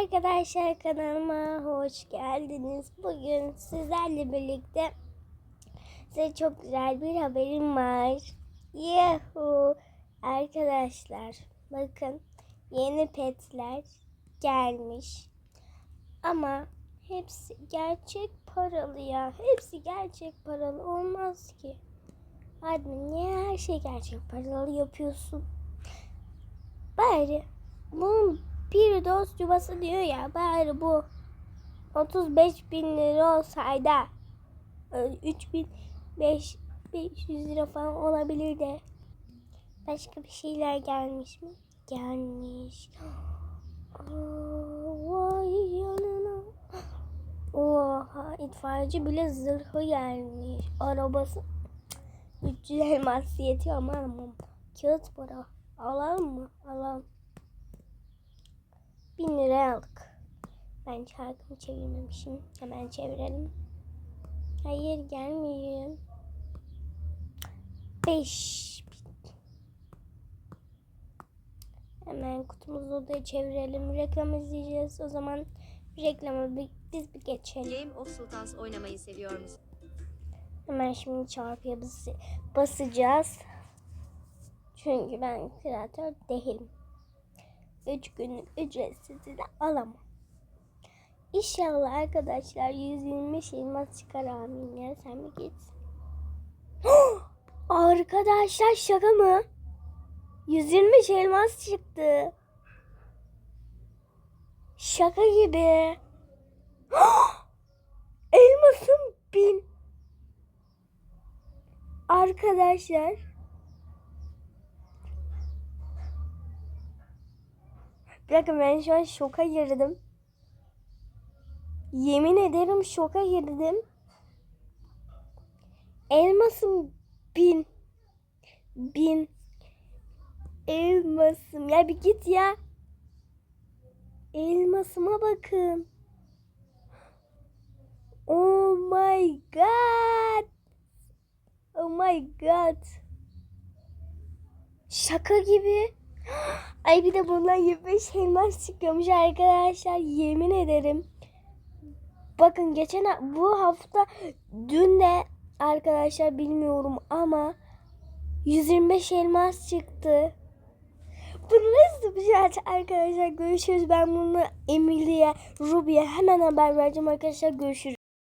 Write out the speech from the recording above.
Arkadaşlar kanalıma hoş geldiniz. Bugün sizlerle birlikte size çok güzel bir haberim var. Yuhu! Arkadaşlar bakın yeni petler gelmiş. Ama hepsi gerçek paralı ya. Hepsi gerçek paralı olmaz ki. Admin niye her şey gerçek paralı yapıyorsun? Bari bunun bir dost yuvası diyor ya bari bu 35 bin lira olsaydı 3 bin 5 500 lira falan olabilir de başka bir şeyler gelmiş mi? Gelmiş. Vay yanına. Oha itfaiyeci bile zırhı gelmiş. Arabası 300 elmas yetiyor ama alamam. Kağıt para. Alalım mı? Alalım. Bin liraya aldık. Ben çarkımı çevirmemişim. Hemen çevirelim. Hayır gelmiyor. Beş bin. Hemen kutumuzu da çevirelim. Reklam izleyeceğiz. O zaman reklamı bir, biz bir geçelim. Game of Sultans oynamayı seviyor musun? Hemen şimdi çarpıya bas basacağız. Çünkü ben kreatör değilim. 3 günlük ücretsiz de alamam. İnşallah arkadaşlar 120 elmas çıkar amin ya sen mi git? arkadaşlar şaka mı? 120 elmas çıktı. Şaka gibi. Elmasım bin. Arkadaşlar. Bir ben şu an şoka girdim. Yemin ederim şoka girdim. Elmasım bin. Bin. Elmasım. Ya bir git ya. Elmasıma bakın. Oh my god. Oh my god. Şaka gibi. Ay bir de bundan 25 elmas çıkıyormuş arkadaşlar. Yemin ederim. Bakın geçen bu hafta dün de arkadaşlar bilmiyorum ama 125 elmas çıktı. Bu nasıl bir şey arkadaşlar görüşürüz. Ben bunu Emily'e, Ruby'ye hemen haber vereceğim arkadaşlar görüşürüz.